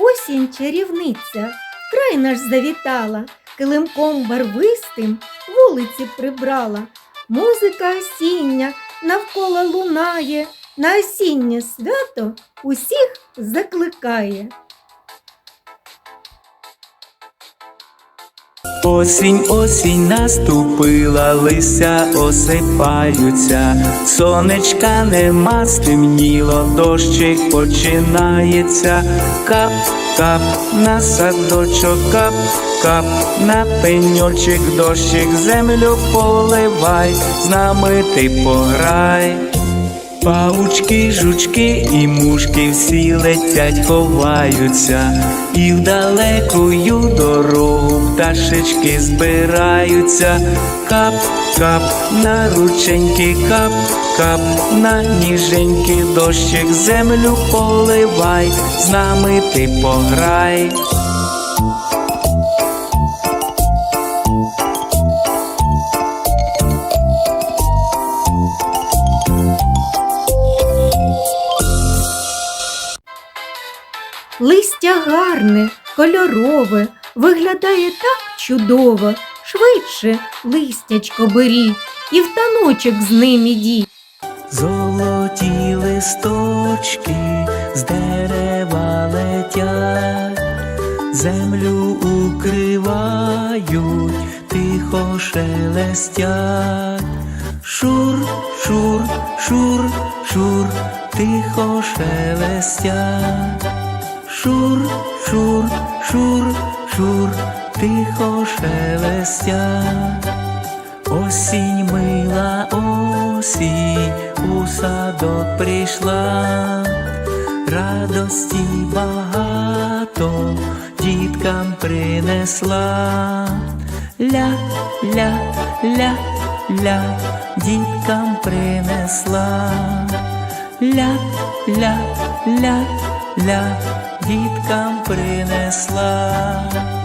Осінь чарівниця, край наш завітала, килимком барвистим вулиці прибрала. Музика осіння навколо лунає, на осіннє свято усіх закликає. Осінь, осінь наступила, листя осипаються, сонечка нема стемніло, дощик починається, кап, кап на садочок, кап, кап на пеньочок, дощик землю поливай, з нами ти пограй. Павучки, жучки і мушки всі летять, ховаються, і в далекую дорогу пташечки збираються, кап, кап на рученьки, кап, кап на ніженьки, дощик землю поливай, з нами ти пограй. Листя гарне, кольорове, виглядає так чудово. Швидше листячко беріть і в таночок з ним ідіть. Золоті листочки з дерева летять, землю укривають, тихо шелестять. Шур, шур, шур, шур, тихо шелестять. Шур, шур, шур, шур, тихо шелестять. Осінь мила осінь у садок прийшла, радості багато діткам принесла. Ля, ля, ля, ля, діткам принесла. Ля, ля, ля, ля, діткам принесла.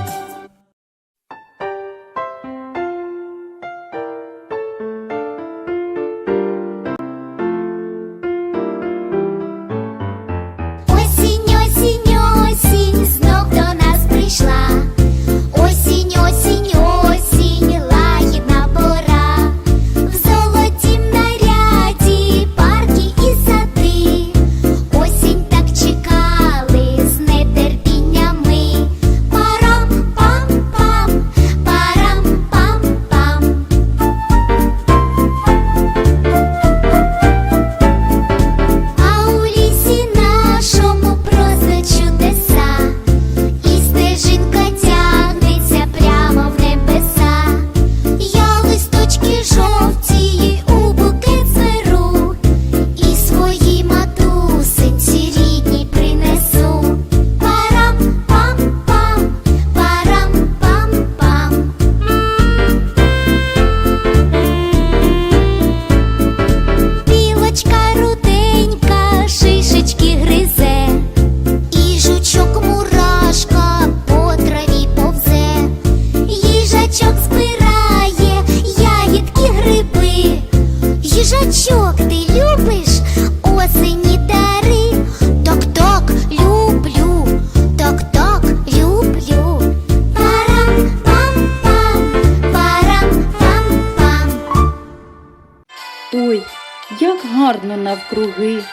Гарно навкруги,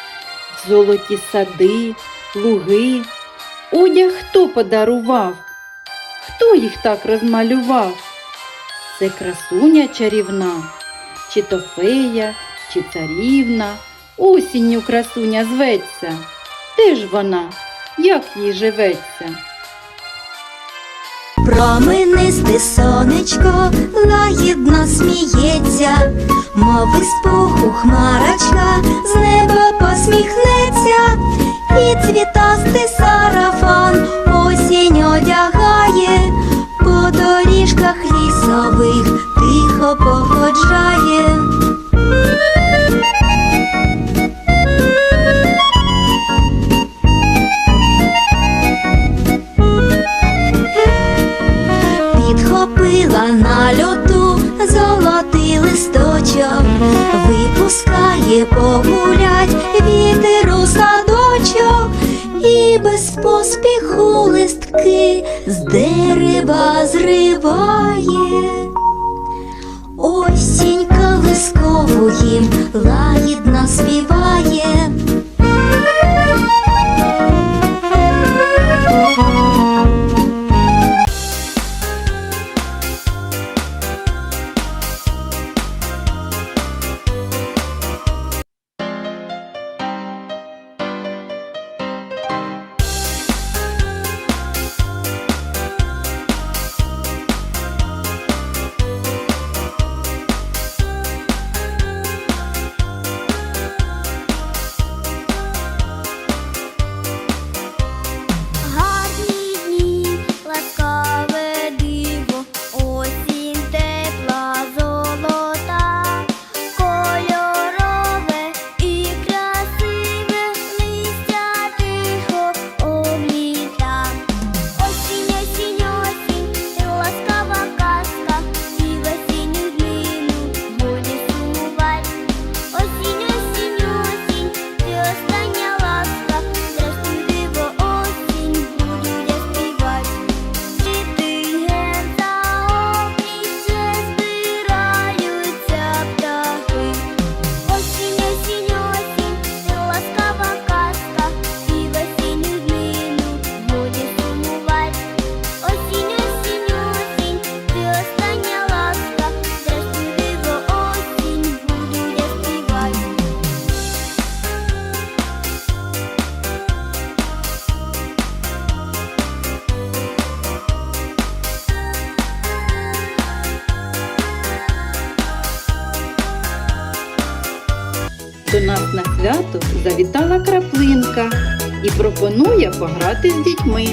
золоті сади, луги. Одяг хто подарував? Хто їх так розмалював? Це красуня чарівна, чи то фея, чи царівна, осінню красуня зветься. Де ж вона? Як їй живеться? Променисте сонечко лагідно сміється, мов із хмарочка поспіху з дерева зриває, осінька калискову їм лагідно співає. До нас на свято завітала краплинка і пропонує пограти з дітьми.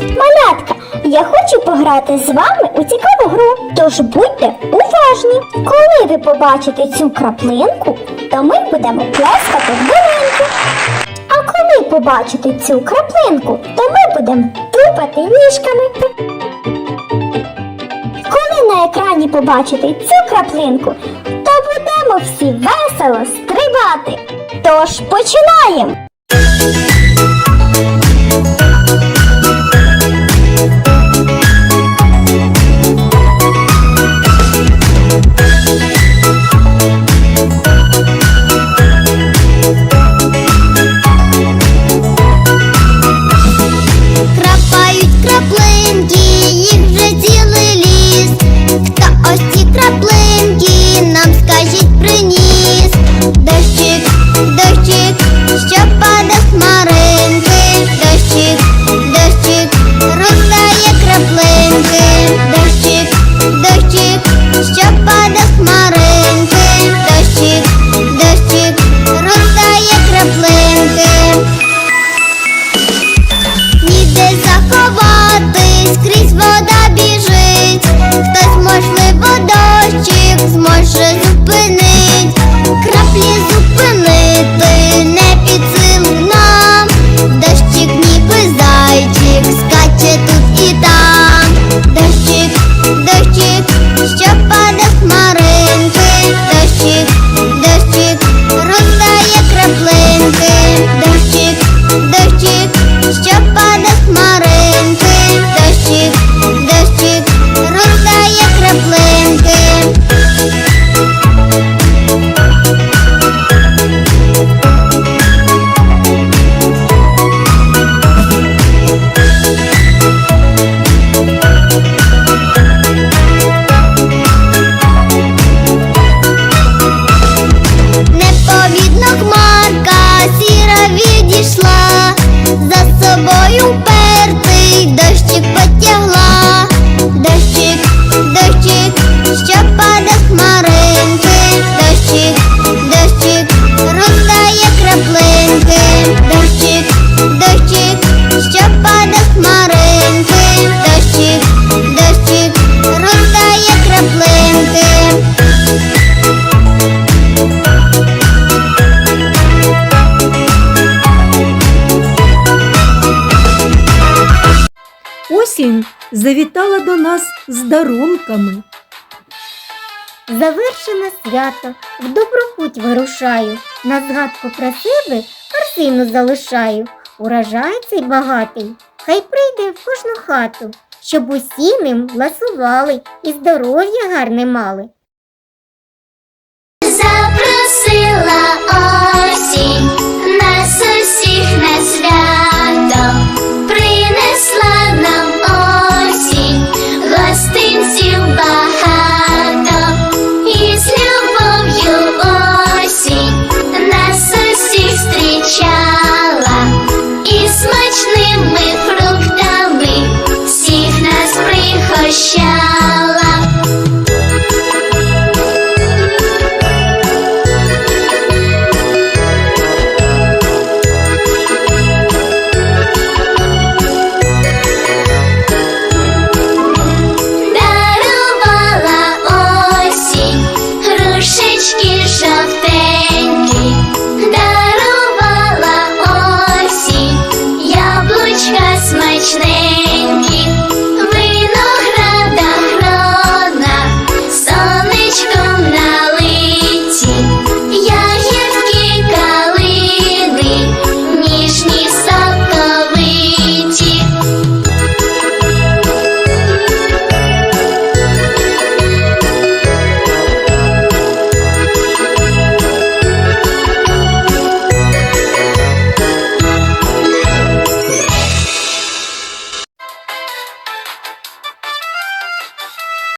Малятка, я хочу пограти з вами у цікаву гру. Тож будьте уважні. Коли ви побачите цю краплинку, то ми будемо плескати в долинку. А коли побачите цю краплинку, то ми будемо тупати ніжками. Коли на екрані побачите цю краплинку, всі весело стрибати. Тож починаємо! Осінь завітала до нас з дарунками. Завершене свято, в добру путь вирушаю, на згадку про себе картину залишаю. Урожай цей багатий, хай прийде в кожну хату, щоб усі ним ласували і здоров'я гарне мали.